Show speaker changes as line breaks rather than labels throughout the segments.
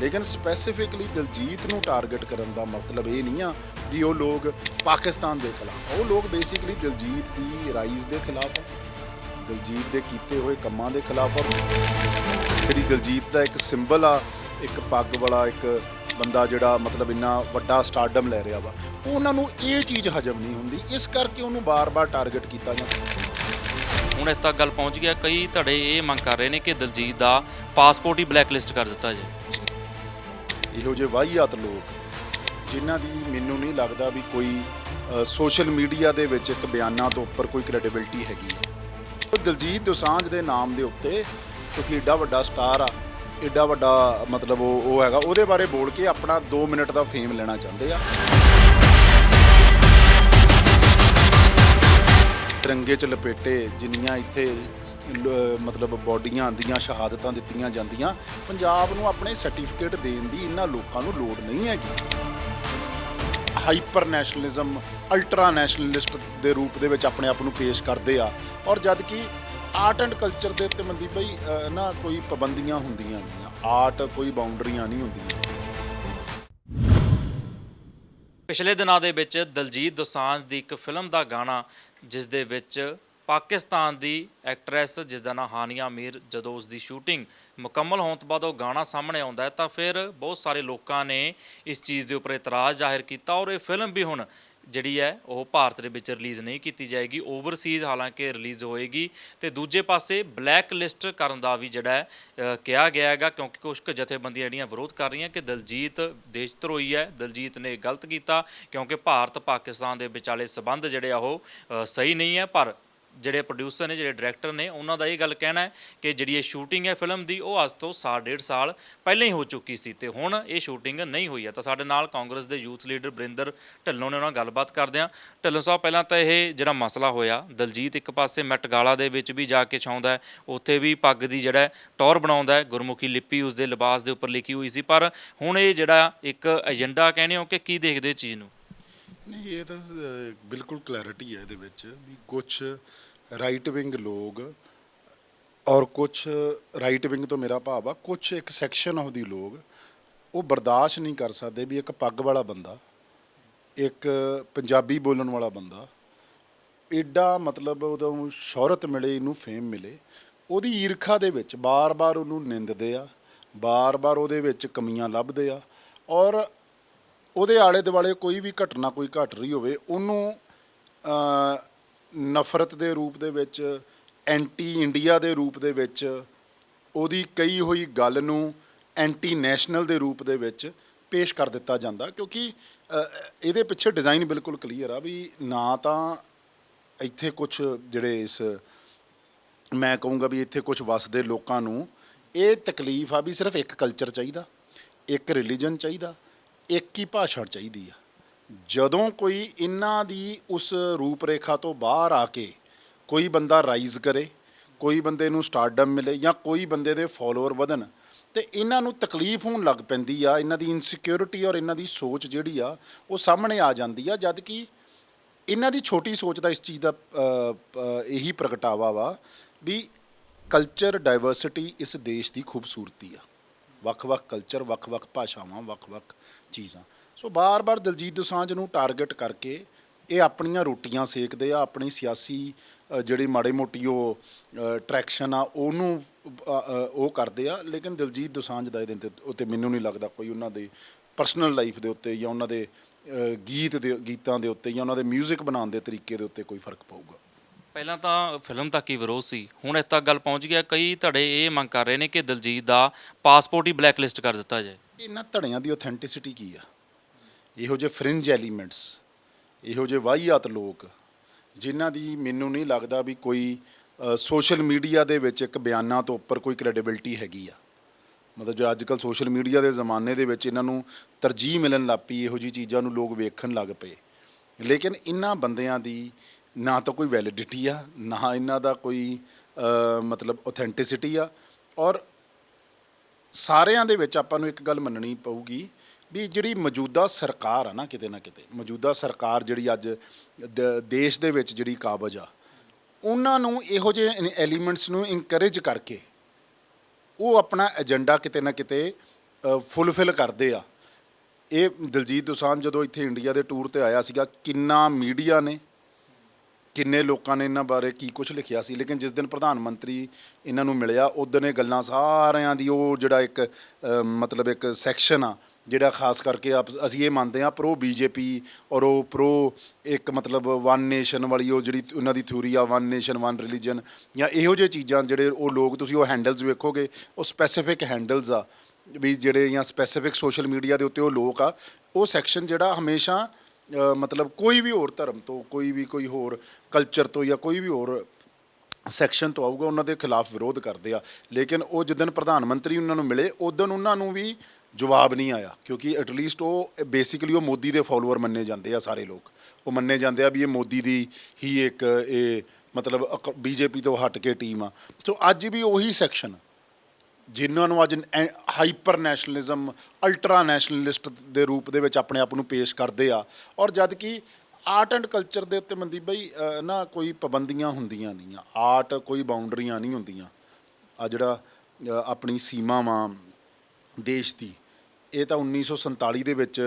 ਲੇਕਿਨ ਸਪੈਸੀਫਿਕਲੀ ਦਿਲਜੀਤ ਨੂੰ ਟਾਰਗੇਟ ਕਰਨ ਦਾ ਮਤਲਬ ਇਹ ਨਹੀਂ ਆ ਵੀ ਉਹ ਲੋਕ ਪਾਕਿਸਤਾਨ ਦੇ ਖਿਲਾਫ ਉਹ ਲੋਕ ਬੇਸਿਕਲੀ ਦਿਲਜੀਤ ਦੀ ਰਾਈਜ਼ ਦੇ ਖਿਲਾਫ ਆ। ਦਿਲਜੀਤ ਦੇ ਕੀਤੇ ਹੋਏ ਕੰਮਾਂ ਦੇ ਖਿਲਾਫ ਆ। ਜਿਹੜੀ ਦਿਲਜੀਤ ਦਾ ਇੱਕ ਸਿੰਬਲ ਆ, ਇੱਕ ਪੱਗ ਵਾਲਾ, ਇੱਕ ਬੰਦਾ ਜਿਹੜਾ ਮਤਲਬ ਇੰਨਾ ਵੱਡਾ ਸਟਾਰਡਮ ਲੈ ਰਿਹਾ ਵਾ, ਉਹਨਾਂ ਨੂੰ ਇਹ ਚੀਜ਼ ਹਜਮ ਨਹੀਂ ਹੁੰਦੀ। ਇਸ ਕਰਕੇ ਉਹਨੂੰ ਬਾਰ-ਬਾਰ ਟਾਰਗੇਟ ਕੀਤਾ ਜਾਂਦਾ।
ਹੁਣ ਇਸ ਤੱਕ ਗੱਲ ਪਹੁੰਚ ਗਿਆ ਕਈ ਧੜੇ ਇਹ ਮੰਗ ਕਰ ਰਹੇ ਨੇ ਕਿ ਦਲਜੀਤ ਦਾ ਪਾਸਪੋਰਟ ਹੀ ਬਲੈਕਲਿਸਟ ਕਰ ਦਿੱਤਾ ਜਾਏ।
ਇਹੋ ਜਿਹੇ ਵਾਹੀਆਤ ਲੋਕ ਜਿਨ੍ਹਾਂ ਦੀ ਮੈਨੂੰ ਨਹੀਂ ਲੱਗਦਾ ਵੀ ਕੋਈ ਸੋਸ਼ਲ ਮੀਡੀਆ ਦੇ ਵਿੱਚ ਇੱਕ ਬਿਆਨਾਂ ਤੋਂ ਉੱਪਰ ਕੋਈ ਕ੍ਰੈਡੀਬਿਲਟੀ ਹੈਗੀ। ਹੈ ਉਹ ਦਿਲਜੀਤ ਦੋਸਾਂਝ ਦੇ ਨਾਮ ਦੇ ਉੱਤੇ ਕਿਉਂਕਿ ਏਡਾ ਵੱਡਾ ਸਟਾਰ ਆ, ਏਡਾ ਵੱਡਾ ਮਤਲਬ ਉਹ ਉਹ ਹੈਗਾ, ਉਹਦੇ ਬਾਰੇ ਬੋਲ ਕੇ ਆਪਣਾ 2 ਮਿੰਟ ਦਾ ਫੇਮ ਲੈਣਾ ਚਾਹੁੰਦੇ ਆ। ਤਿਰੰਗੇ ਚ ਲਪੇਟੇ ਜਿੰਨੀਆਂ ਇੱਥੇ ਲ- ਮਤਲਬ ਬੋਡੀਆਂ ਦੀਆਂ ਸ਼ਹਾਦਤਾਂ ਦਿੱਤੀਆਂ ਜਾਂਦੀਆਂ। ਪੰਜਾਬ ਨੂੰ ਆਪਣੇ ਸਰਟੀਫਿਕੇਟ ਦੇਣ ਦੀ ਇਹਨਾਂ ਲੋਕਾਂ ਨੂੰ ਲੋੜ ਨਹੀਂ ਹੈਗੀ। ਹਾਈਪਰ ਨੈਸ਼ਨਲਿਜ਼ਮ ਅਲਟਰਾ ਨੈਸ਼ਨਲਿਸਟ ਦੇ ਰੂਪ ਦੇ ਵਿੱਚ ਆਪਣੇ ਆਪ ਨੂੰ ਪੇਸ਼ ਕਰਦੇ ਆ। ਔਰ ਜਦ ਕਿ ਆਰਟ ਐਂਡ ਕਲਚਰ ਦੇ ਉੱਤੇ ਮਨਦੀਪ ਭਾਈ ਅਹ, ਨਾ ਕੋਈ ਪਾਬੰਦੀਆਂ ਹੁੰਦੀਆਂ ਨਹੀਂ ਆਰਟ ਕੋਈ ਬਾਉਂਡਰੀਆਂ ਨਹੀਂ ਹੁੰਦੀਆਂ।
ਪਿਛਲੇ ਦਿਨਾਂ ਦੇ ਵਿੱਚ ਦਲਜੀਤ ਦੋਸਾਂਝ ਦੀ ਇੱਕ ਫਿਲਮ ਦਾ ਗਾਣਾ ਜਿਸ ਦੇ ਵਿੱਚ ਪਾਕਿਸਤਾਨ ਦੀ ਐਕਟਰੈਸ, ਜਿਸ ਦਾ ਨਾਮ ਹਾਨੀਆ ਮੀਰ, ਜਦੋਂ ਉਸ ਦੀ ਸ਼ੂਟਿੰਗ ਮੁਕੰਮਲ ਹੋਣ ਤੋਂ ਬਾਅਦ ਉਹ ਗਾਣਾ ਸਾਹਮਣੇ ਆਉਂਦਾ ਹੈ, ਤਾਂ ਫਿਰ ਬਹੁਤ ਸਾਰੇ ਲੋਕਾਂ ਨੇ ਇਸ ਚੀਜ਼ ਦੇ ਉੱਪਰ ਇਤਰਾਜ਼ ਜ਼ਾਹਿਰ ਕੀਤਾ ਔਰ ਇਹ ਫਿਲਮ ਵੀ ਹੁਣ ਜਿਹੜੀ ਹੈ, ਉਹ ਭਾਰਤ ਦੇ ਵਿੱਚ ਰਿਲੀਜ਼ ਨਹੀਂ ਕੀਤੀ ਜਾਏਗੀ, ਓਵਰਸੀਜ਼ ਹਾਲਾਂਕਿ ਰਿਲੀਜ਼ ਹੋਏਗੀ ਤੇ ਦੂਜੇ ਪਾਸੇ ਬਲੈਕ ਲਿਸਟ ਕਰਨ ਦਾ ਵੀ ਜਿਹੜਾ ਕਿਹਾ ਗਿਆ ਹੈਗਾ, ਕਿਉਂਕਿ ਕੁਝ ਕੁ ਜਥੇਬੰਦੀਆਂ ਜਿਹੜੀਆਂ ਵਿਰੋਧ ਕਰ ਰਹੀਆਂ ਕਿ ਦਲਜੀਤ ਦੇਸ਼ ਧਰੋਹੀ ਹੈ, ਦਲਜੀਤ ਨੇ ਗਲਤ ਕੀਤਾ ਕਿਉਂਕਿ ਭਾਰਤ ਪਾਕਿਸਤਾਨ ਦੇ ਵਿਚਾਲੇ ਸਬੰਧ ਜਿਹੜੇ ਆ ਉਹ ਸਹੀ ਨਹੀਂ ਹੈ, ਪਰ ਜਿਹੜੇ ਪ੍ਰੋਡਿਊਸਰ ਨੇ, ਜਿਹੜੇ ਡਾਇਰੈਕਟਰ ਨੇ, ਉਹਨਾਂ ਦਾ ਇਹ ਗੱਲ ਕਹਿਣਾ ਹੈ ਕਿ ਜਿਹੜੀ ਇਹ ਸ਼ੂਟਿੰਗ ਹੈ ਫਿਲਮ ਦੀ, ਉਹ ਅੱਜ ਤੋਂ ਸਾਲ, ਡੇਢ ਸਾਲ ਪਹਿਲਾਂ ਹੀ ਹੋ ਚੁੱਕੀ ਸੀ ਤੇ ਹੁਣ ਇਹ ਸ਼ੂਟਿੰਗ ਨਹੀਂ ਹੋਈ ਹੈ। ਤਾਂ ਸਾਡੇ ਨਾਲ ਕਾਂਗਰਸ ਦੇ ਯੂਥ ਲੀਡਰ ਬਰਿੰਦਰ ਢਿੱਲੋਂ ਨੇ ਉਹਨਾਂ ਨਾਲ ਗੱਲਬਾਤ ਕਰਦੇ ਹਾਂ। ਢਿੱਲੋਂ ਸਾਹਿਬ, ਪਹਿਲਾਂ ਤਾਂ ਇਹ ਜਿਹੜਾ ਮਸਲਾ ਹੋਇਆ, ਦਲਜੀਤ ਇੱਕ ਪਾਸੇ ਮੈਟਗਾਲਾ ਦੇ ਵਿੱਚ ਵੀ ਜਾ ਕੇ ਛਾਉਂਦਾ ਉੱਥੇ ਵੀ ਪੱਗ ਦੀ ਜਿਹੜਾ ਹੈ ਟੌਰ ਬਣਾਉਂਦਾ ਹੈ, ਗੁਰਮੁਖੀ ਲਿਪੀ ਉਸ ਦੇ ਲਿਬਾਸ ਦੇ ਉੱਪਰ ਲਿਖੀ ਹੋਈ ਸੀ। ਪਰ ਹੁਣ ਇਹ ਜਿਹੜਾ ਇੱਕ ਏਜੰਡਾ ਕਹਿੰਦੇ ਹੋ ਕਿ ਕੀ ਦੇਖਦੇ ਹੋ ਚੀਜ਼ ਨੂੰ?
ਨਹੀਂ, ਇਹ ਤਾਂ ਬਿਲਕੁਲ ਕਲੈਰਿਟੀ ਹੈ ਇਹਦੇ ਵਿੱਚ ਵੀ ਕੁਝ ਰਾਈਟ ਵਿੰਗ ਲੋਕ ਔਰ ਕੁਝ ਰਾਈਟ ਵਿੰਗ ਤੋਂ ਮੇਰਾ ਭਾਵ ਆ ਕੁਝ ਇੱਕ ਸੈਕਸ਼ਨ ਆਫ ਦੀ ਲੋਕ, ਉਹ ਬਰਦਾਸ਼ਤ ਨਹੀਂ ਕਰ ਸਕਦੇ ਵੀ ਇੱਕ ਪੱਗ ਵਾਲਾ ਬੰਦਾ, ਇੱਕ ਪੰਜਾਬੀ ਬੋਲਣ ਵਾਲਾ ਬੰਦਾ ਐਡਾ ਮਤਲਬ ਉਹਨੂੰ ਸ਼ੋਹਰਤ ਮਿਲੇ, ਇਹਨੂੰ ਫੇਮ ਮਿਲੇ, ਉਹਦੀ ਈਰਖਾ ਦੇ ਵਿੱਚ ਬਾਰ-ਬਾਰ ਉਹਨੂੰ ਨਿੰਦਦੇ ਆ, ਬਾਰ-ਬਾਰ ਉਹਦੇ ਵਿੱਚ ਕਮੀਆਂ ਲੱਭਦੇ ਆ, ਔਰ ਉਹਦੇ ਆਲੇ ਦੁਆਲੇ ਕੋਈ ਵੀ ਘਟਨਾ ਕੋਈ ਘਟ ਰਹੀ ਹੋਵੇ, ਉਹਨੂੰ ਨਫ਼ਰਤ ਦੇ ਰੂਪ ਦੇ ਵਿੱਚ ਐਂਟੀ ਇੰਡੀਆ ਦੇ ਰੂਪ ਦੇ ਵਿੱਚ, ਉਹਦੀ ਕਈ ਹੋਈ ਗੱਲ ਨੂੰ ਐਂਟੀ ਨੈਸ਼ਨਲ ਦੇ ਰੂਪ ਦੇ ਵਿੱਚ ਪੇਸ਼ ਕਰ ਦਿੱਤਾ ਜਾਂਦਾ। ਕਿਉਂਕਿ ਇਹਦੇ ਪਿੱਛੇ ਡਿਜ਼ਾਈਨ ਬਿਲਕੁਲ ਕਲੀਅਰ ਆ ਵੀ ਨਾ ਤਾਂ ਇੱਥੇ ਕੁਝ ਜਿਹੜੇ ਇਸ, ਮੈਂ ਕਹੂੰਗਾ ਵੀ ਇੱਥੇ ਕੁਝ ਵਸਦੇ ਲੋਕਾਂ ਨੂੰ ਇਹ ਤਕਲੀਫ ਆ ਵੀ ਸਿਰਫ ਇੱਕ ਕਲਚਰ ਚਾਹੀਦਾ, ਇੱਕ ਰਿਲੀਜਨ ਚਾਹੀਦਾ, ਇੱਕ ਹੀ ਭਾਸ਼ਾ ਚਾਹੀਦੀ ਆ। ਜਦੋਂ ਕੋਈ ਇਹਨਾਂ ਦੀ ਉਸ ਰੂਪ ਰੇਖਾ ਤੋਂ ਬਾਹਰ ਆ ਕੇ ਕੋਈ ਬੰਦਾ ਰਾਈਜ਼ ਕਰੇ, ਕੋਈ ਬੰਦੇ ਨੂੰ ਸਟਾਰਡਮ ਮਿਲੇ ਜਾਂ ਕੋਈ ਬੰਦੇ ਦੇ ਫਾਲੋਅਰ ਵਧਣ, ਤੇ ਇਹਨਾਂ ਨੂੰ ਤਕਲੀਫ ਹੋਣ ਲੱਗ ਪੈਂਦੀ ਆ, ਇਹਨਾਂ ਦੀ ਇਨਸਿਕਿਉਰਿਟੀ ਔਰ ਇਹਨਾਂ ਦੀ ਸੋਚ ਜਿਹੜੀ ਆ, ਉਹ ਸਾਹਮਣੇ ਆ ਜਾਂਦੀ ਆ, ਜਦ ਕਿ ਇਹਨਾਂ ਦੀ ਛੋਟੀ ਸੋਚ ਦਾ ਇਸ ਚੀਜ਼ ਦਾ ਇਹੀ ਪ੍ਰਗਟਾਵਾ ਵਾ ਵੀ ਕਲਚਰ ਡਾਈਵਰਸਿਟੀ ਇਸ ਦੇਸ਼ ਦੀ ਖੂਬਸੂਰਤੀ ਆ। ਵੱਖ-ਵੱਖ ਕਲਚਰ ਵੱਖ-ਵੱਖ ਭਾਸ਼ਾਵਾਂ, ਵੱਖ-ਵੱਖ ਚੀਜ਼ਾਂ। ਸੋ ਬਾਰ-ਬਾਰ ਦਲਜੀਤ ਦੋਸਾਂਝ ਨੂੰ ਟਾਰਗੇਟ ਕਰਕੇ ਇਹ ਆਪਣੀਆਂ ਰੋਟੀਆਂ ਸੇਕਦੇ ਆ ਆਪਣੀ ਸਿਆਸੀ ਜਿਹੜੀ ਮਾੜੀ ਮੋਟੀ ਉਹ ਟਰੈਕਸ਼ਨ ਆ ਉਹਨੂੰ ਉਹ ਕਰਦੇ ਆ। ਲੇਕਿਨ ਦਲਜੀਤ ਦੋਸਾਂਝ ਦਾ ਇਹਦੇ ਤੇ ਉੱਤੇ ਮੈਨੂੰ ਨਹੀਂ ਲੱਗਦਾ ਕੋਈ ਉਹਨਾਂ ਦੇ ਪਰਸਨਲ ਲਾਈਫ ਦੇ ਉੱਤੇ ਜਾਂ ਉਹਨਾਂ ਦੇ ਗੀਤ ਦੇ ਗੀਤਾਂ ਦੇ ਉੱਤੇ ਜਾਂ ਉਹਨਾਂ ਦੇ 뮤직 ਬਣਾਉਣ ਦੇ ਤਰੀਕੇ ਦੇ ਉੱਤੇ ਕੋਈ ਫ਼ਰਕ ਪਊਗਾ।
ਪਹਿਲਾਂ ਤਾਂ ਫਿਲਮ ਤੱਕ ਹੀ ਵਿਰੋਧ ਸੀ। ਹੁਣ ਇਸ ਤੱਕ ਗੱਲ ਪਹੁੰਚ ਗਿਆ ਕਈ ਧੜੇ ਇਹ ਮੰਗ ਕਰ ਰਹੇ ਨੇ ਕਿ ਦਲਜੀਤ ਦਾ ਪਾਸਪੋਰਟ ਹੀ ਬਲੈਕ ਲਿਸਟ ਕਰ ਦਿੱਤਾ ਜਾਏ।
ਇਹਨਾਂ ਧੜਿਆਂ ਦੀ ਆਥੈਂਟਿਸਿਟੀ ਕੀ ਆ? ਇਹੋ ਜਿਹੇ ਫ੍ਰਿੰਜ ਐਲੀਮੈਂਟਸ ਇਹੋ ਜਿਹੇ ਵਾਹੀਆਤ ਲੋਕ, ਜਿਨ੍ਹਾਂ ਦੀ ਮੈਨੂੰ ਨਹੀਂ ਲੱਗਦਾ ਵੀ ਕੋਈ ਸੋਸ਼ਲ ਮੀਡੀਆ ਦੇ ਵਿੱਚ ਇੱਕ ਬਿਆਨਾਂ ਤੋਂ ਉੱਪਰ ਕੋਈ ਕ੍ਰੈਡੀਬਿਲਟੀ ਹੈਗੀ ਆ। ਮਤਲਬ ਜੋ ਅੱਜਕੱਲ ਸੋਸ਼ਲ ਮੀਡੀਆ ਦੇ ਜ਼ਮਾਨੇ ਦੇ ਵਿੱਚ ਇਹਨਾਂ ਨੂੰ ਤਰਜੀਹ ਮਿਲਣ ਲੱਗ ਪਈ, ਇਹੋ ਜੀ ਚੀਜ਼ਾਂ ਨੂੰ ਲੋਕ ਵੇਖਣ ਲੱਗ ਪਏ। ਲੇਕਿਨ ਇਹਨਾਂ ਬੰਦਿਆਂ ਦੀ ਨਾ ਤਾਂ ਕੋਈ ਵੈਲਿਡਿਟੀ ਆ, ਨਾ ਇਹਨਾਂ ਦਾ ਕੋਈ ਮਤਲਬ ਆਥੈਂਟਿਸਿਟੀ ਆ। ਔਰ ਸਾਰਿਆਂ ਦੇ ਵਿੱਚ ਆਪਾਂ ਨੂੰ ਇੱਕ ਗੱਲ ਮੰਨਣੀ ਪਊਗੀ ਵੀ ਜਿਹੜੀ ਮੌਜੂਦਾ ਸਰਕਾਰ ਆ ਨਾ ਕਿਤੇ ਨਾ ਕਿਤੇ ਮੌਜੂਦਾ ਸਰਕਾਰ ਜਿਹੜੀ ਅੱਜ ਦ- ਦੇਸ਼ ਦੇ ਵਿੱਚ ਜਿਹੜੀ ਕਾਬਜ ਆ ਉਹਨਾਂ ਨੂੰ ਇਹੋ ਜਿਹੇ ਐਲੀਮੈਂਟਸ ਨੂੰ ਇਨਕਰੇਜ ਕਰਕੇ ਉਹ ਆਪਣਾ ਏਜੰਡਾ ਕਿਤੇ ਨਾ ਕਿਤੇ ਫੁੱਲਫਿਲ ਕਰਦੇ ਆ। ਇਹ ਦਿਲਜੀਤ ਦੋਸਾਂਝ ਜਦੋਂ ਇੱਥੇ ਇੰਡੀਆ ਦੇ ਟੂਰ ਤੇ ਆਇਆ ਸੀਗਾ ਕਿੰਨਾ ਮੀਡੀਆ ਨੇ ਕਿੰਨੇ ਲੋਕਾਂ ਨੇ ਇਹਨਾਂ ਬਾਰੇ ਕੀ ਕੁਝ ਲਿਖਿਆ ਸੀ ਲੇਕਿਨ ਜਿਸ ਦਿਨ ਪ੍ਰਧਾਨ ਮੰਤਰੀ ਇਹਨਾਂ ਨੂੰ ਮਿਲਿਆ ਉਦੋਂ ਇਹ ਗੱਲਾਂ ਸਾਰਿਆਂ ਦੀ ਉਹ ਜਿਹੜਾ ਇੱਕ ਅ, ਮਤਲਬ ਇੱਕ ਸੈਕਸ਼ਨ ਆ ਜਿਹੜਾ ਖਾਸ ਕਰਕੇ ਆਪ- ਅਸੀਂ ਇਹ ਮੰਨਦੇ ਆ ਪ੍ਰੋ ਬੀਜੇਪੀ ਔਰ ਉਹ ਪ੍ਰੋ ਇੱਕ ਮਤਲਬ ਵਨ ਨੇਸ਼ਨ ਵਾਲੀ ਉਹ ਜਿਹੜੀ ਉਹਨਾਂ ਦੀ ਥਿਊਰੀ ਆ ਵਨ ਨੇਸ਼ਨ ਵਨ ਰਿਲੀਜਨ ਜਾਂ ਇਹੋ ਜਿਹੇ ਚੀਜ਼ਾਂ ਜਿਹੜੇ ਉਹ ਲੋਕ ਤੁਸੀਂ ਉਹ ਹੈਂਡਲਸ ਵੇਖੋਗੇ, ਉਹ ਸਪੈਸੀਫਿਕ ਹੈਂਡਲਸ ਆ ਵੀ ਜਿਹੜੇ ਜਾਂ ਸਪੈਸੀਫਿਕ ਸੋਸ਼ਲ ਮੀਡੀਆ ਦੇ ਉੱਤੇ ਉਹ ਲੋਕ ਆ, ਉਹ ਸੈਕਸ਼ਨ ਜਿਹੜਾ ਹਮੇਸ਼ਾ ਮਤਲਬ ਕੋਈ ਵੀ ਹੋਰ ਧਰਮ ਤੋਂ, ਕੋਈ ਵੀ ਕੋਈ ਹੋਰ ਕਲਚਰ ਤੋਂ ਜਾਂ ਕੋਈ ਵੀ ਹੋਰ ਸੈਕਸ਼ਨ ਤੋਂ ਆਊਗਾ, ਉਹਨਾਂ ਦੇ ਖਿਲਾਫ ਵਿਰੋਧ ਕਰਦੇ ਆ। ਲੇਕਿਨ ਉਹ ਜਿੱਦਨ ਪ੍ਰਧਾਨ ਮੰਤਰੀ ਉਹਨਾਂ ਨੂੰ ਮਿਲੇ ਉਦੋਂ ਉਹਨਾਂ ਨੂੰ ਵੀ ਜਵਾਬ ਨਹੀਂ ਆਇਆ ਕਿਉਂਕਿ ਐਟਲੀਸਟ ਉਹ ਬੇਸਿਕਲੀ ਉਹ ਮੋਦੀ ਦੇ ਫਾਲੋਅਰ ਮੰਨੇ ਜਾਂਦੇ ਆ ਸਾਰੇ ਲੋਕ। ਉਹ ਮੰਨੇ ਜਾਂਦੇ ਆ ਵੀ ਇਹ ਮੋਦੀ ਦੀ ਹੀ ਇੱਕ ਇਹ ਮਤਲਬ ਬੀਜੇਪੀ ਤੋਂ ਹਟ ਕੇ ਟੀਮ ਆ। ਸੋ ਅੱਜ ਵੀ ਉਹੀ ਸੈਕਸ਼ਨ ਜਿਨ੍ਹਾਂ ਨੂੰ ਅੱਜ ਹਾਈਪਰ ਨੈਸ਼ਨਲਿਜ਼ਮ ਅਲਟਰਾ ਨੈਸ਼ਨਲਿਸਟ ਦੇ ਰੂਪ ਦੇ ਵਿੱਚ ਆਪਣੇ ਆਪ ਨੂੰ ਪੇਸ਼ ਕਰਦੇ ਆ। ਔਰ ਜਦ ਕਿ ਆਰਟ ਐਂਡ ਕਲਚਰ ਦੇ ਉੱਤੇ ਮਨਦੀਪ ਬਈ ਨਾ ਕੋਈ ਪਾਬੰਦੀਆਂ ਹੁੰਦੀਆਂ ਨਹੀਂ ਆ। ਆਰਟ ਕੋਈ ਬਾਉਂਡਰੀਆਂ ਨਹੀਂ ਹੁੰਦੀਆਂ। ਆ ਜਿਹੜਾ ਅਹ, ਆਪਣੀ ਸੀਮਾਵਾਂ ਦੇਸ਼ ਦੀ ਇਹ ਤਾਂ 1947 ਦੇ ਵਿੱਚ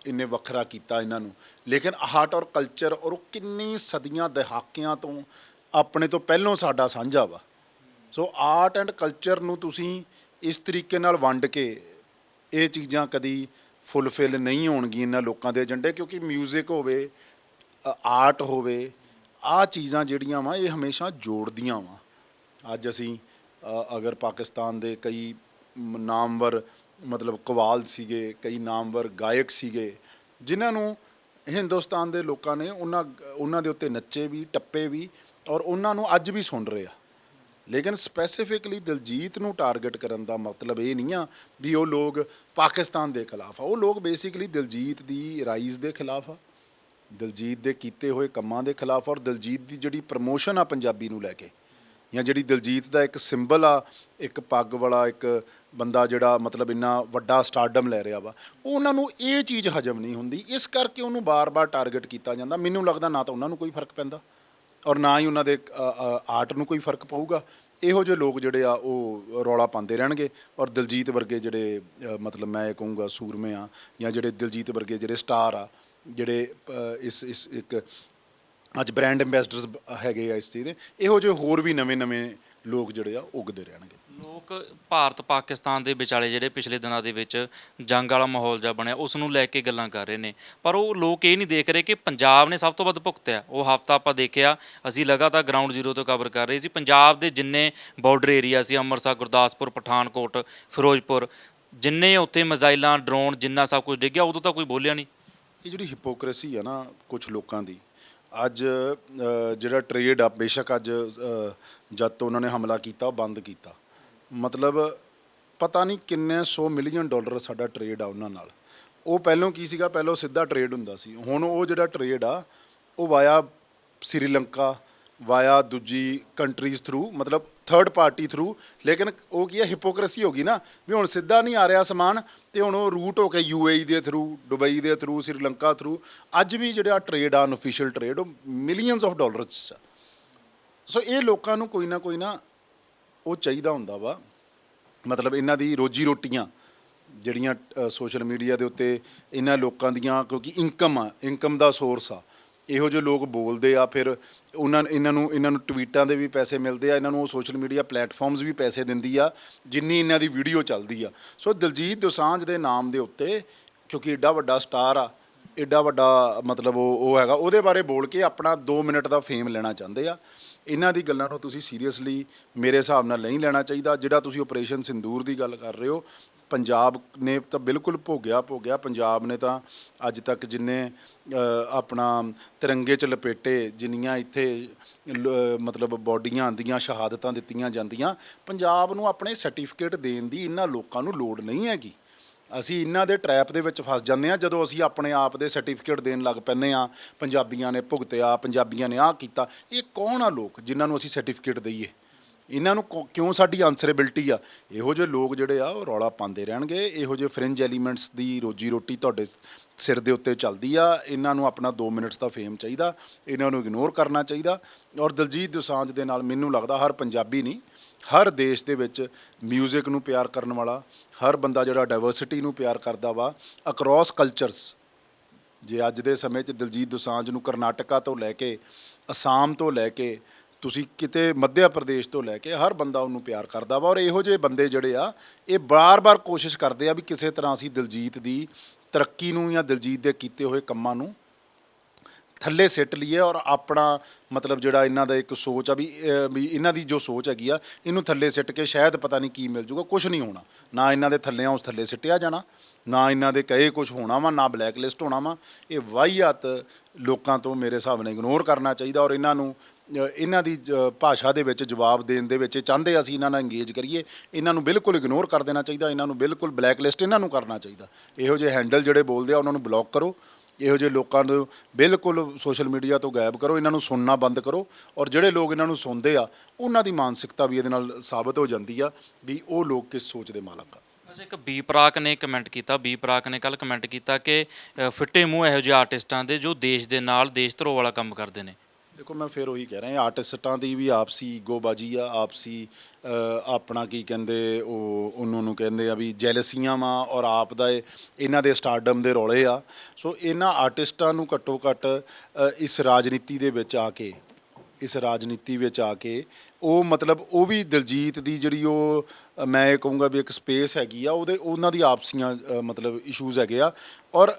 ਇਹਨੇ ਵੱਖਰਾ ਕੀਤਾ ਇਹਨਾਂ ਨੂੰ। ਲੇਕਿਨ ਆਰਟ ਔਰ ਕਲਚਰ ਔਰ ਉਹ ਕਿੰਨੀ ਸਦੀਆਂ ਦਹਾਕਿਆਂ ਤੋਂ ਆਪਣੇ ਤੋਂ ਪਹਿਲਾਂ ਸਾਡਾ ਸਾਂਝਾ ਵਾ। ਸੋ ਆਰਟ ਐਂਡ ਕਲਚਰ ਨੂੰ ਤੁਸੀਂ ਇਸ ਤਰੀਕੇ ਨਾਲ ਵੰਡ ਕੇ ਇਹ ਚੀਜ਼ਾਂ ਕਦੀ ਫੁੱਲਫਿਲ ਨਹੀਂ ਹੋਣਗੀਆਂ ਇਹਨਾਂ ਲੋਕਾਂ ਦੇ ਏਜੰਡੇ, ਕਿਉਂਕਿ 뮤직 ਹੋਵੇ, ਆਰਟ ਹੋਵੇ ਆ ਚੀਜ਼ਾਂ ਜਿਹੜੀਆਂ ਵਾ, ਇਹ ਹਮੇਸ਼ਾ ਜੋੜਦੀਆਂ ਵਾ। ਅੱਜ ਅਸੀਂ ਅਗਰ ਪਾਕਿਸਤਾਨ ਦੇ ਕਈ ਨਾਮਵਰ ਮਤਲਬ ਕਵਾਲ ਸੀਗੇ, ਕਈ ਨਾਮਵਰ ਗਾਇਕ ਸੀਗੇ, ਜਿਨ੍ਹਾਂ ਨੂੰ ਹਿੰਦੁਸਤਾਨ ਦੇ ਲੋਕਾਂ ਨੇ ਉਹਨਾਂ ਉਹਨਾਂ ਦੇ ਉੱਤੇ ਨੱਚੇ ਵੀ, ਟੱਪੇ ਵੀ ਔਰ ਉਹਨਾਂ ਨੂੰ ਅੱਜ ਵੀ ਸੁਣ ਰਹੇ ਆ। ਲੇਕਿਨ ਸਪੈਸੀਫਿਕਲੀ ਦਿਲਜੀਤ ਨੂੰ ਟਾਰਗੇਟ ਕਰਨ ਦਾ ਮਤਲਬ ਇਹ ਨਹੀਂ ਆ ਵੀ ਉਹ ਲੋਕ ਪਾਕਿਸਤਾਨ ਦੇ ਖਿਲਾਫ ਆ। ਉਹ ਲੋਕ ਬੇਸਿਕਲੀ ਦਿਲਜੀਤ ਦੀ ਰਾਈਜ਼ ਦੇ ਖਿਲਾਫ ਆ। ਦਿਲਜੀਤ ਦੇ ਕੀਤੇ ਹੋਏ ਕੰਮਾਂ ਦੇ ਖਿਲਾਫ ਔਰ ਦਿਲਜੀਤ ਦੀ ਜਿਹੜੀ ਪ੍ਰਮੋਸ਼ਨ ਆ ਪੰਜਾਬੀ ਨੂੰ ਲੈ ਕੇ। ਜਾਂ ਜਿਹੜੀ ਦਿਲਜੀਤ ਦਾ ਇੱਕ ਸਿੰਬਲ ਆ, ਇੱਕ ਪੱਗ ਵਾਲਾ, ਇੱਕ ਬੰਦਾ ਜਿਹੜਾ ਮਤਲਬ ਇੰਨਾ ਵੱਡਾ ਸਟਾਰਡਮ ਲੈ ਰਿਹਾ ਵਾ, ਉਹਨਾਂ ਨੂੰ ਇਹ ਚੀਜ਼ ਹਜਮ ਨਹੀਂ ਹੁੰਦੀ। ਇਸ ਕਰਕੇ ਉਹਨੂੰ ਬਾਰ-ਬਾਰ ਟਾਰਗੇਟ ਕੀਤਾ ਜਾਂਦਾ। ਮੈਨੂੰ ਲੱਗਦਾ ਨਾ ਤਾਂ ਉਹਨਾਂ ਨੂੰ ਕੋਈ ਫ਼ਰਕ ਪੈਂਦਾ ਔਰ ਨਾ ਹੀ ਉਹਨਾਂ ਦੇ ਆਰਟ ਨੂੰ ਕੋਈ ਫ਼ਰਕ ਪਊਗਾ। ਇਹੋ ਜਿਹੇ ਲੋਕ ਜਿਹੜੇ ਆ, ਉਹ ਰੌਲਾ ਪਾਉਂਦੇ ਰਹਿਣਗੇ ਔਰ ਦਿਲਜੀਤ ਵਰਗੇ ਜਿਹੜੇ ਮਤਲਬ ਮੈਂ ਇਹ ਕਹੂੰਗਾ ਸੂਰਮੇ ਆ ਜਾਂ ਜਿਹੜੇ ਦਿਲਜੀਤ ਵਰਗੇ ਜਿਹੜੇ ਸਟਾਰ ਆ, ਜਿਹੜੇ ਇਸ ਇਸ ਇੱਕ ਅੱਜ ਬ੍ਰਾਂਡ ਐambassadors ਹੈਗੇ ਆ ਇਸ ਚੀਜ਼ ਦੇ ਇਹੋ ਜਿਹੇ ਹੋਰ ਵੀ ਨਵੇਂ-ਨਵੇਂ ਲੋਕ ਜਿਹੜੇ ਆ ਉੱਗਦੇ ਰਹਿਣਗੇ।
ਲੋਕ ਭਾਰਤ ਪਾਕਿਸਤਾਨ ਦੇ ਵਿਚਾਲੇ ਜਿਹੜੇ ਪਿਛਲੇ ਦਿਨਾਂ ਦੇ ਵਿੱਚ ਜੰਗ ਵਾਲਾ ਮਾਹੌਲ ਜਿਹਾ ਬਣਿਆ ਉਸ ਨੂੰ ਲੈ ਕੇ ਗੱਲਾਂ ਕਰ ਰਹੇ ਨੇ। ਪਰ ਉਹ ਲੋਕ ਇਹ ਨਹੀਂ ਦੇਖ ਰਹੇ ਕਿ ਪੰਜਾਬ ਨੇ ਸਭ ਤੋਂ ਵੱਧ ਭੁਗਤਿਆ। ਉਹ ਹਫਤਾ ਆਪਾਂ ਦੇਖਿਆ ਅਸੀਂ ਲਗਾਤਾਰ ਗਰਾਊਂਡ ਜ਼ੀਰੋ ਤੋਂ ਕਵਰ ਕਰ ਰਹੇ ਸੀ। ਪੰਜਾਬ ਦੇ ਜਿੰਨੇ ਬਾਰਡਰ ਏਰੀਆ ਸੀ ਅੰਮ੍ਰਿਤਸਰ ਗੁਰਦਾਸਪੁਰ ਪਠਾਨਕੋਟ ਫਿਰੋਜ਼ਪੁਰ ਜਿੰਨੇ ਉੱਥੇ ਮਿਜ਼ਾਈਲਾਂ ਡਰੋਨ ਜਿੰਨਾ ਸਭ ਕੁਝ ਡਿੱਗਿਆ ਉਦੋਂ ਤਾਂ ਕੋਈ ਬੋਲਿਆ ਨਹੀਂ।
ਇਹ ਜਿਹੜੀ ਹਿਪੋਕ੍ਰੇਸੀ ਆ ਨਾ ਕੁਝ ਲੋਕਾਂ ਦੀ ਅੱਜ ਜਿਹੜਾ ਟ੍ਰੇਡ ਆ, ਬੇਸ਼ੱਕ ਅੱਜ ਜਦ ਤੋਂ ਉਹਨਾਂ ਨੇ ਹਮਲਾ ਕੀਤਾ ਬੰਦ ਕੀਤਾ। ਮਤਲਬ ਪਤਾ ਨਹੀਂ ਕਿੰਨੇ 100 ਮਿਲੀਅਨ ਡਾਲਰ ਸਾਡਾ ਟ੍ਰੇਡ ਆ ਉਹਨਾਂ ਨਾਲ। ਉਹ ਪਹਿਲੋਂ ਕੀ ਸੀਗਾ? ਪਹਿਲੋਂ ਸਿੱਧਾ ਟ੍ਰੇਡ ਹੁੰਦਾ ਸੀ। ਹੁਣ ਉਹ ਜਿਹੜਾ ਟ੍ਰੇਡ ਆ, ਉਹ ਵਾਇਆ ਸ੍ਰੀਲੰਕਾ ਵਾਇਆ ਦੂਜੀ ਕੰਟਰੀਜ਼ ਥਰੂ ਮਤਲਬ ਥਰਡ ਪਾਰਟੀ ਥਰੂ ਲੇਕਿਨ ਉਹ ਕੀ ਹੈ ਹਿਪੋਕ੍ਰੇਸੀ ਹੋ ਗਈ ਨਾ, ਵੀ ਹੁਣ ਸਿੱਧਾ ਨਹੀਂ ਆ ਰਿਹਾ ਸਮਾਨ, ਤੇ ਹੁਣ ਉਹ ਰੂਟ ਹੋ ਕੇ ਯੂਏਈ ਦੇ ਥਰੂ ਦੁਬਈ ਦੇ ਥਰੂ ਸ੍ਰੀਲੰਕਾ ਥਰੂ ਅੱਜ ਵੀ ਜਿਹੜਾ ਟ੍ਰੇਡ ਆ ਅਨਅਫੀਸ਼ੀਅਲ ਟ੍ਰੇਡ ਉਹ ਮਿਲੀਅਨਸ ਆਫ ਡਾਲਰਸ ਸੋ ਇਹ ਲੋਕਾਂ ਨੂੰ ਕੋਈ ਨਾ ਕੋਈ ਨਾ ਉਹ ਚਾਹੀਦਾ ਹੁੰਦਾ ਵਾ, ਮਤਲਬ ਇਹਨਾਂ ਦੀ ਰੋਜੀ ਰੋਟੀਆਂ, ਜਿਹੜੀਆਂ ਸੋਸ਼ਲ ਮੀਡੀਆ ਦੇ ਉੱਤੇ ਇਹਨਾਂ ਲੋਕਾਂ ਦੀਆਂ, ਕਿਉਂਕਿ ਇਨਕਮ ਆ ਇਨਕਮ ਦਾ ਸੋਰਸ ਆ। ਇਹੋ ਜਿਹੇ ਲੋਕ ਬੋਲਦੇ ਆ, ਫਿਰ ਉਹਨਾਂ, ਇਹਨਾਂ ਨੂੰ ਇਹਨਾਂ ਨੂੰ ਟਵੀਟਾਂ ਦੇ ਵੀ ਪੈਸੇ ਮਿਲਦੇ ਆ, ਇਹਨਾਂ ਨੂੰ ਉਹ ਸੋਸ਼ਲ ਮੀਡੀਆ ਪਲੇਟਫਾਰਮਸ ਵੀ ਪੈਸੇ ਦਿੰਦੀ ਆ, ਜਿੰਨੀ ਇਹਨਾਂ ਦੀ ਵੀਡੀਓ ਚੱਲਦੀ ਆ। ਸੋ ਦਿਲਜੀਤ ਦੋਸਾਂਝ ਦੇ ਨਾਮ ਦੇ ਉੱਤੇ, ਕਿਉਂਕਿ ਏਡਾ ਵੱਡਾ ਸਟਾਰ ਆ, ਏਡਾ ਵੱਡਾ ਮਤਲਬ ਉਹ ਉਹ ਹੈਗਾ, ਉਹਦੇ ਬਾਰੇ ਬੋਲ ਕੇ ਆਪਣਾ 2 ਮਿੰਟ ਦਾ ਫੇਮ ਲੈਣਾ ਚਾਹੁੰਦੇ ਆ। ਇਹਨਾਂ ਦੀ ਗੱਲਾਂ ਨੂੰ ਤੁਸੀਂ ਸੀਰੀਅਸਲੀ ਮੇਰੇ ਹਿਸਾਬ ਨਾਲ ਨਹੀਂ ਲੈਣਾ ਚਾਹੀਦਾ, ਜਿਹੜਾ ਤੁਸੀਂ ਆਪਰੇਸ਼ਨ ਸਿੰਦੂਰ ਦੀ ਗੱਲ ਕਰ ਰਹੇ ਹੋ ਪੰਜਾਬ ਨੇ ਤਾਂ ਬਿਲਕੁਲ ਭੋਗਿਆ ਭੋਗਿਆ। ਪੰਜਾਬ ਨੇ ਤਾਂ ਅੱਜ ਤੱਕ ਜਿੰਨੇ ਆਪਣਾ ਤਿਰੰਗੇ 'ਚ ਲਪੇਟੇ, ਜਿੰਨੀਆਂ ਇੱਥੇ ਲ- ਮਤਲਬ ਬੋਡੀਆਂ ਆਂਦੀਆਂ ਸ਼ਹਾਦਤਾਂ ਦਿੱਤੀਆਂ ਜਾਂਦੀਆਂ, ਪੰਜਾਬ ਨੂੰ ਆਪਣੇ ਸਰਟੀਫਿਕੇਟ ਦੇਣ ਦੀ ਇਹਨਾਂ ਲੋਕਾਂ ਨੂੰ ਲੋੜ ਨਹੀਂ ਹੈਗੀ। ਅਸੀਂ ਇਹਨਾਂ ਦੇ ਟਰੈਪ ਦੇ ਵਿੱਚ ਫਸ ਜਾਂਦੇ ਆ ਜਦੋਂ ਅਸੀਂ ਆਪਣੇ ਆਪ ਦੇ ਸਰਟੀਫਿਕੇਟ ਦੇਣ ਲੱਗ ਪੈਂਦੇ ਆ ਪੰਜਾਬੀਆਂ ਨੇ ਭੁਗਤਿਆ, ਪੰਜਾਬੀਆਂ ਨੇ ਆਹ ਕੀਤਾ, ਇਹ ਕੌਣ ਆ ਲੋਕ ਜਿਨ੍ਹਾਂ ਨੂੰ ਅਸੀਂ ਸਰਟੀਫਿਕੇਟ ਦਈਏ? ਇਹਨਾਂ ਨੂੰ ਕੌ- ਕਿਉਂ ਸਾਡੀ ਆਨਸਰੇਬਿਲਟੀ ਆ? ਇਹੋ ਜਿਹੇ ਲੋਕ ਜਿਹੜੇ ਆ, ਉਹ ਰੌਲਾ ਪਾਉਂਦੇ ਰਹਿਣਗੇ। ਇਹੋ ਜਿਹੇ ਫ੍ਰਿੰਜ ਐਲੀਮੈਂਟਸ ਦੀ ਰੋਜੀ ਰੋਟੀ ਤੁਹਾਡੇ ਸਿਰ ਦੇ ਉੱਤੇ ਚੱਲਦੀ ਆ। ਇਹਨਾਂ ਨੂੰ ਆਪਣਾ 2 ਮਿੰਟਸ ਦਾ ਫੇਮ ਚਾਹੀਦਾ। ਇਹਨਾਂ ਨੂੰ ਇਗਨੋਰ ਕਰਨਾ ਚਾਹੀਦਾ। ਔਰ ਦਲਜੀਤ ਦੋਸਾਂਝ ਦੇ ਨਾਲ ਮੈਨੂੰ ਲੱਗਦਾ ਹਰ ਪੰਜਾਬੀ ਨਹੀਂ, ਹਰ ਦੇਸ਼ ਦੇ ਵਿੱਚ 뮤직 ਨੂੰ ਪਿਆਰ ਕਰਨ ਵਾਲਾ, ਹਰ ਬੰਦਾ ਜਿਹੜਾ ਡਾਈਵਰਸਿਟੀ ਨੂੰ ਪਿਆਰ ਕਰਦਾ ਵਾ ਅਕਰੋਸ ਕਲਚਰਸ ਜੇ ਅੱਜ ਦੇ ਸਮੇਂ 'ਚ ਦਲਜੀਤ ਦੋਸਾਂਝ ਨੂੰ ਕਰਨਾਟਕਾ ਤੋਂ ਲੈ ਕੇ, ਅਸਾਮ ਤੋਂ ਲੈ ਕੇ ਤੁਸੀਂ ਕਿਤੇ ਮੱਧ ਪ੍ਰਦੇਸ਼ ਤੋਂ ਲੈ ਕੇ ਹਰ ਬੰਦਾ ਉਹਨੂੰ ਪਿਆਰ ਕਰਦਾ ਵਾ ਔਰ ਇਹੋ ਜਿਹੇ ਬੰਦੇ ਜਿਹੜੇ ਆ, ਇਹ ਬਾਰ-ਬਾਰ ਕੋਸ਼ਿਸ਼ ਕਰਦੇ ਆ ਵੀ ਕਿਸੇ ਤਰ੍ਹਾਂ ਅਸੀਂ ਦਿਲਜੀਤ ਦੀ ਤਰੱਕੀ ਨੂੰ ਜਾਂ ਦਿਲਜੀਤ ਦੇ ਕੀਤੇ ਹੋਏ ਕੰਮਾਂ ਨੂੰ ਥੱਲੇ ਸਿੱਟ ਲਈਏ ਔਰ ਆਪਣਾ ਮਤਲਬ ਜਿਹੜਾ ਇਹਨਾਂ ਦਾ ਇੱਕ ਸੋਚ ਆ ਵੀ ਵੀ ਇਹਨਾਂ ਦੀ ਜੋ ਸੋਚ ਹੈਗੀ ਆ, ਇਹਨੂੰ ਥੱਲੇ ਸਿੱਟ ਕੇ ਸ਼ਾਇਦ ਪਤਾ ਨਹੀਂ ਕੀ ਮਿਲ ਜੂਗਾ ਕੁਝ ਨਹੀਂ ਹੋਣਾ। ਨਾ ਇਹਨਾਂ ਦੇ ਥੱਲਿਆਂ ਉਸ ਥੱਲੇ ਸਿੱਟਿਆ ਜਾਣਾ, ਨਾ ਇਹਨਾਂ ਦੇ ਕਹੇ ਕੁਝ ਹੋਣਾ ਵਾ, ਨਾ ਬਲੈਕ ਲਿਸਟ ਹੋਣਾ ਵਾ। ਇਹ ਵਾਹੀਆਤ ਲੋਕਾਂ ਤੋਂ ਮੇਰੇ ਹਿਸਾਬ ਨਾਲ ਇਗਨੋਰ ਕਰਨਾ ਚਾਹੀਦਾ ਔਰ ਇਹਨਾਂ ਨੂੰ ਇਹਨਾਂ ਦੀ ਜ- ਭਾਸ਼ਾ ਦੇ ਵਿੱਚ ਜਵਾਬ ਦੇਣ ਦੇ ਵਿੱਚ ਇਹ ਚਾਹੁੰਦੇ ਅਸੀਂ ਇਹਨਾਂ ਨਾਲ ਇੰਗੇਜ ਕਰੀਏ। ਇਹਨਾਂ ਨੂੰ ਬਿਲਕੁਲ ਇਗਨੋਰ ਕਰ ਦੇਣਾ ਚਾਹੀਦਾ, ਇਹਨਾਂ ਨੂੰ ਬਿਲਕੁਲ ਬਲੈਕ ਲਿਸਟ ਇਹਨਾਂ ਨੂੰ ਕਰਨਾ ਚਾਹੀਦਾ। ਇਹੋ ਜਿਹੇ ਹੈਂਡਲ ਜਿਹੜੇ ਬੋਲਦੇ ਆ, ਉਹਨਾਂ ਨੂੰ ਬਲੌਕ ਕਰੋ। ਇਹੋ ਜਿਹੇ ਲੋਕਾਂ ਨੂੰ ਬਿਲਕੁਲ ਸੋਸ਼ਲ ਮੀਡੀਆ ਤੋਂ ਗਾਇਬ ਕਰੋ, ਇਹਨਾਂ ਨੂੰ ਸੁਣਨਾ ਬੰਦ ਕਰੋ। ਔਰ ਜਿਹੜੇ ਲੋਕ ਇਹਨਾਂ ਨੂੰ ਸੁਣਦੇ ਆ, ਉਹਨਾਂ ਦੀ ਮਾਨਸਿਕਤਾ ਵੀ ਇਹਦੇ ਨਾਲ ਸਾਬਤ ਹੋ ਜਾਂਦੀ ਆ ਵੀ ਉਹ ਲੋਕ ਕਿਸ ਸੋਚ ਦੇ ਮਾਲਕ ਆ।
ਅੱਛਾ, ਇੱਕ ਬੀ ਪ੍ਰਾਕ ਨੇ ਕਮੈਂਟ ਕੀਤਾ, ਬੀ ਪ੍ਰਾਕ ਨੇ ਕੱਲ ਕਮੈਂਟ ਕੀਤਾ ਕਿ ਫਿੱਟੇ ਮੂੰਹ ਇਹੋ ਜਿਹੇ ਆਰਟਿਸਟਾਂ ਦੇ ਜੋ ਦੇਸ਼ ਦੇ ਨਾਲ ਦੇਸ਼ ਧਰੋ ਵਾਲਾ ਕੰਮ ਕਰਦੇ ਨੇ।
ਦੇਖੋ, ਮੈਂ ਫਿਰ ਉਹੀ ਕਹਿ ਰਿਹਾ, ਆਰਟਿਸਟਾਂ ਦੀ ਵੀ ਆਪਸੀ ਈਗੋਬਾਜੀ ਆ, ਆਪਸੀ ਆਪਣਾ ਕੀ ਕਹਿੰਦੇ, ਉਹ, ਉਹਨਾਂ ਨੂੰ ਕਹਿੰਦੇ ਆ ਵੀ ਜੈਲਸੀਆਂ ਵਾ ਔਰ ਆਪ ਦਾ ਇਹਨਾਂ ਦੇ ਸਟਾਰਡਮ ਦੇ ਰੌਲੇ ਆ। ਸੋ, ਇਹਨਾਂ ਆਰਟਿਸਟਾਂ ਨੂੰ ਘੱਟੋ ਘੱਟ ਇਸ ਰਾਜਨੀਤੀ ਦੇ ਵਿੱਚ ਆ ਕੇ, ਇਸ ਰਾਜਨੀਤੀ ਵਿੱਚ ਆ ਕੇ, ਉਹ ਮਤਲਬ ਉਹ ਵੀ ਦਿਲਜੀਤ ਦੀ ਜਿਹੜੀ ਉਹ, ਮੈਂ ਇਹ ਕਹੂੰਗਾ ਵੀ ਇੱਕ ਸਪੇਸ ਹੈਗੀ ਆ, ਉਹਦੇ, ਉਹਨਾਂ ਦੀ ਆਪਸੀਆਂ ਮਤਲਬ ਇਸ਼ੂਜ਼ ਹੈਗੇ ਆ। ਔਰ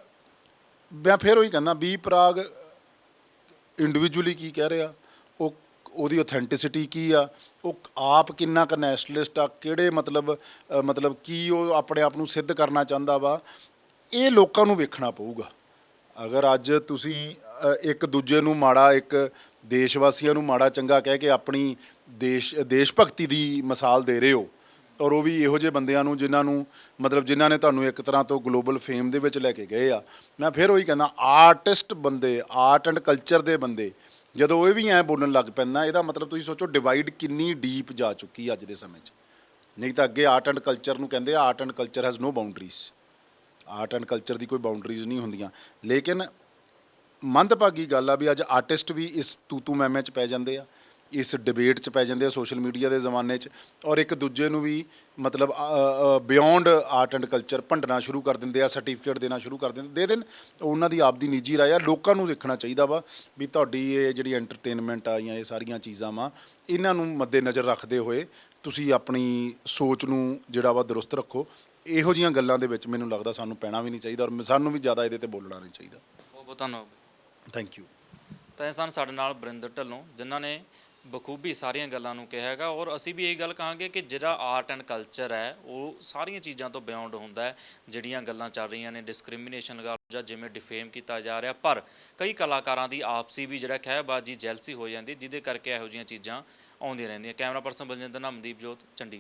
ਮੈਂ ਫਿਰ ਉਹੀ ਕਹਿੰਦਾ ਵੀ ਪ੍ਰਾਗ ਇੰਡੀਵਿਜੂਅਲੀ ਕੀ ਕਹਿ ਰਿਹਾ? ਉਹ ਉਹਦੀ ਅਥੈਂਟਿਸਿਟੀ ਕੀ ਆ? ਉਹ ਆਪ ਕਿੰਨਾ ਕੁ ਨੈਸ਼ਨਲਿਸਟ ਆ? ਕਿਹੜੇ ਮਤਲਬ ਅ, ਮਤਲਬ ਕੀ ਉਹ ਆਪਣੇ ਆਪ ਨੂੰ ਸਿੱਧ ਕਰਨਾ ਚਾਹੁੰਦਾ ਵਾ? ਇਹ ਲੋਕਾਂ ਨੂੰ ਵੇਖਣਾ ਪਊਗਾ। ਅਗਰ ਅੱਜ ਤੁਸੀਂ ਅ, ਇੱਕ ਦੂਜੇ ਨੂੰ ਮਾੜਾ ਇੱਕ ਦੇਸ਼ ਵਾਸੀਆਂ ਨੂੰ ਮਾੜਾ ਚੰਗਾ ਕਹਿ ਕੇ ਆਪਣੀ ਦੇਸ਼ ਦੇਸ਼ ਭਗਤੀ ਦੀ ਮਿਸਾਲ ਦੇ ਰਹੇ ਹੋ ਔਰ ਉਹ ਵੀ ਇਹੋ ਜਿਹੇ ਬੰਦਿਆਂ ਨੂੰ ਜਿਨ੍ਹਾਂ ਨੂੰ, ਮਤਲਬ ਜਿਨ੍ਹਾਂ ਨੇ ਤੁਹਾਨੂੰ ਇੱਕ ਤਰ੍ਹਾਂ ਤੋਂ ਗਲੋਬਲ ਫੇਮ ਦੇ ਵਿੱਚ ਲੈ ਕੇ ਗਏ ਆ। ਮੈਂ ਫਿਰ ਉਹੀ ਕਹਿੰਦਾ ਆਰਟਿਸਟ ਬੰਦੇ ਆਰਟ ਐਂਡ ਕਲਚਰ ਦੇ ਬੰਦੇ, ਜਦੋਂ ਇਹ ਵੀ ਐਂ ਬੋਲਣ ਲੱਗ ਪੈਂਦਾ, ਇਹਦਾ ਮਤਲਬ ਤੁਸੀਂ ਸੋਚੋ ਡਿਵਾਈਡ ਕਿੰਨੀ ਡੀਪ ਜਾ ਚੁੱਕੀ ਅੱਜ ਦੇ ਸਮੇਂ 'ਚ। ਨਹੀਂ ਤਾਂ ਅੱਗੇ ਆਰਟ ਐਂਡ ਕਲਚਰ ਨੂੰ ਕਹਿੰਦੇ ਆ art and culture has no boundaries art and culture ਦੀ ਕੋਈ ਬਾਉਂਡਰੀਜ਼ ਨਹੀਂ ਹੁੰਦੀਆਂ। ਲੇਕਿਨ ਮੰਦਭਾਗੀ ਗੱਲ ਆ ਵੀ ਅੱਜ ਆਰਟਿਸਟ ਵੀ ਇਸ ਤੂਤੂ ਮੈਮੇ 'ਚ ਪੈ ਜਾਂਦੇ ਆ। ਇਸ ਡਿਬੇਟ 'ਚ ਪੈ ਜਾਂਦੇ ਆ ਸੋਸ਼ਲ ਮੀਡੀਆ ਦੇ ਜ਼ਮਾਨੇ 'ਚ ਔਰ ਇੱਕ ਦੂਜੇ ਨੂੰ ਵੀ ਮਤਲਬ ਬਿਯੋਂਡ ਆਰਟ ਐਂਡ ਕਲਚਰ ਭੰਡਣਾ ਸ਼ੁਰੂ ਕਰ ਦਿੰਦੇ ਆ ਸਰਟੀਫਿਕੇਟ ਦੇਣਾ ਸ਼ੁਰੂ ਕਰ ਦਿੰਦੇ ਦੇ ਦੇਣ ਉਹਨਾਂ ਦੀ ਆਪਦੀ ਨਿੱਜੀ ਰਾਏ ਆ ਲੋਕਾਂ ਨੂੰ ਦੇਖਣਾ ਚਾਹੀਦਾ ਵਾ ਵੀ ਤੁਹਾਡੀ ਇਹ ਜਿਹੜੀ ਐਂਟਰਟੇਨਮੈਂਟ ਆ ਜਾਂ ਇਹ ਸਾਰੀਆਂ ਚੀਜ਼ਾਂ ਵਾ ਇਹਨਾਂ ਨੂੰ ਮੱਦੇ ਨਜ਼ਰ ਰੱਖਦੇ ਹੋਏ ਤੁਸੀਂ ਆਪਣੀ ਸੋਚ ਨੂੰ ਜਿਹੜਾ ਵਾ ਦਰੁਸਤ ਰੱਖੋ। ਇਹੋ ਜੀਆਂ ਗੱਲਾਂ ਦੇ ਵਿੱਚ ਮੈਨੂੰ ਲੱਗਦਾ ਸਾਨੂੰ ਪੈਣਾ ਵੀ ਨਹੀਂ ਚਾਹੀਦਾ ਔਰ ਸਾਨੂੰ ਵੀ ਜ਼ਿਆਦਾ ਇਹਦੇ ਤੇ ਬੋਲਣਾ ਨਹੀਂ ਚਾਹੀਦਾ।
ਬਹੁਤ ਬਹੁਤ ਧੰਨਵਾਦ।
ਥੈਂਕ ਯੂ
ਤਾਂ ਇਹ ਸਨ ਸਾਡੇ ਨਾਲ ਬਰਿੰਦਰ ਢੱਲੋਂ ਜਿਨ੍ਹਾਂ ਨੇ ਬਖੂਬੀ ਸਾਰੀਆਂ ਗੱਲਾਂ ਨੂੰ ਕਿਹਾ ਹੈਗਾ ਔਰ ਅਸੀਂ ਵੀ ਇਹ ਗੱਲ ਕਹਾਂਗੇ ਕਿ ਜਿਹੜਾ ਆਰਟ ਐਂਡ ਕਲਚਰ ਹੈ, ਉਹ ਸਾਰੀਆਂ ਚੀਜ਼ਾਂ ਤੋਂ ਬਿਯੋਂਡ ਹੁੰਦਾ ਹੈ, ਜਿਹੜੀਆਂ ਗੱਲਾਂ ਚੱਲ ਰਹੀਆਂ ਨੇ ਡਿਸਕ੍ਰਿਮੀਨੇਸ਼ਨ ਲਗਾ ਜਾਂ ਜਿਵੇਂ ਡਿਫੇਮ ਕੀਤਾ ਜਾ ਰਿਹਾ, ਪਰ ਕਈ ਕਲਾਕਾਰਾਂ ਦੀ ਆਪਸੀ ਵੀ ਜਿਹੜਾ ਖਹਿਬਾਜ਼ੀ ਜੈਲਸੀ ਹੋ ਜਾਂਦੀ, ਜਿਹਦੇ ਕਰਕੇ ਇਹੋ ਜਿਹੀਆਂ ਚੀਜ਼ਾਂ ਆਉਂਦੀਆਂ ਰਹਿੰਦੀਆਂ। ਕੈਮਰਾ ਪਰਸਨ ਬਲਜਿੰਦਰ ਨਾਮ ਮਨਦੀਪ ਜੋਤ, ਚੰਡੀਗੜ੍ਹ।